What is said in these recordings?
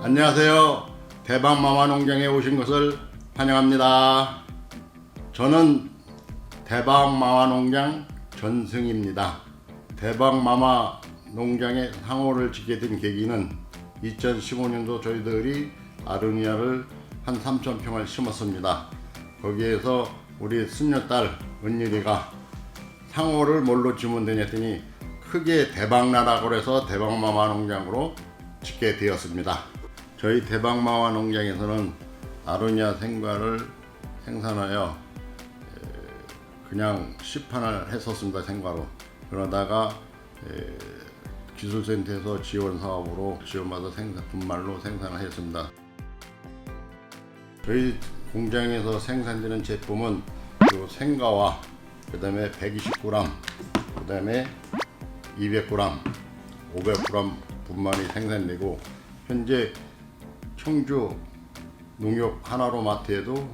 안녕하세요. 대박마마 농장에 오신 것을 환영합니다. 저는 대박마마 농장 전승입니다. 대박마마 농장의 상호를 짓게 된 계기는 2015년도 저희들이 아르니아를 한 3,000평을 심었습니다. 거기에서 우리孙女딸 은율이가 상호를 뭘로 지면 되냐 했더니 크게 대박나라고 해서 대박마마 농장으로 짓게 되었습니다. 저희 대박마마 농장에서는 아로니아 생과를 생산하여 에, 그냥 시판을 했었습니다 생과로 그러다가 에, 기술센터에서 지원 사업으로 지원받아 생산 분말로 생산을 했습니다. 저희 공장에서 생산되는 제품은 요 생과와 그 다음에 120g, 그 다음에 200g, 500g 분말이 생산되고 현재 청주 농협 하나로 마트에도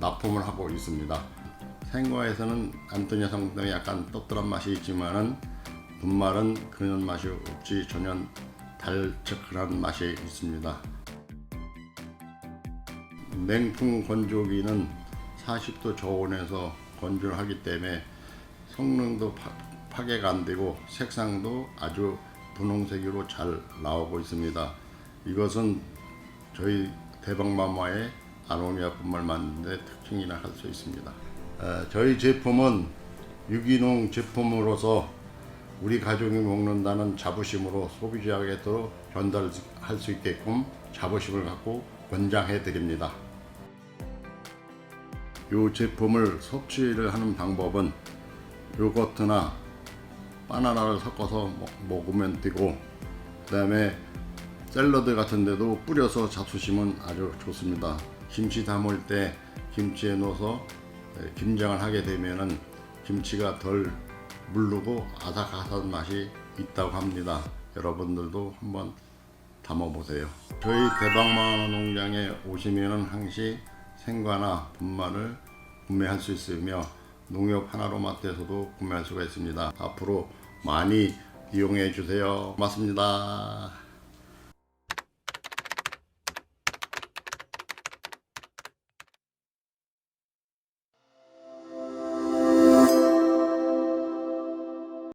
납품을 하고 있습니다. 생과에서는 안토니아 성분에 약간 떡들한 맛이 있지만은 분말은 그런 맛이 없지 전혀 달짝한 맛이 있습니다. 냉풍 건조기는 40도 저온에서 건조를 하기 때문에 성능도 파, 파괴가 안 되고 색상도 아주 분홍색으로 잘 나오고 있습니다. 이것은 저희 대박마마의 아로니아 분말 만드는 특징이라 할수 있습니다. 에, 저희 제품은 유기농 제품으로서 우리 가족이 먹는다는 자부심으로 소비자에게도 전달할 수 있게끔 자부심을 갖고 권장해 드립니다. 이 제품을 섭취를 하는 방법은 요거트나 바나나를 섞어서 먹- 먹으면 되고 그 다음에 샐러드 같은 데도 뿌려서 잡수시면 아주 좋습니다. 김치 담을 때 김치에 넣어서 에, 김장을 하게 되면은 김치가 덜 물르고 아삭아삭한 맛이 있다고 합니다. 여러분들도 한번 담아 보세요. 저희 대박마을 농장에 오시면은 항시 생과나 분말을 구매할 수 있으며 농협 하나로마트에서도 구매할 수가 있습니다. 앞으로 많이 이용해 주세요. 고맙습니다.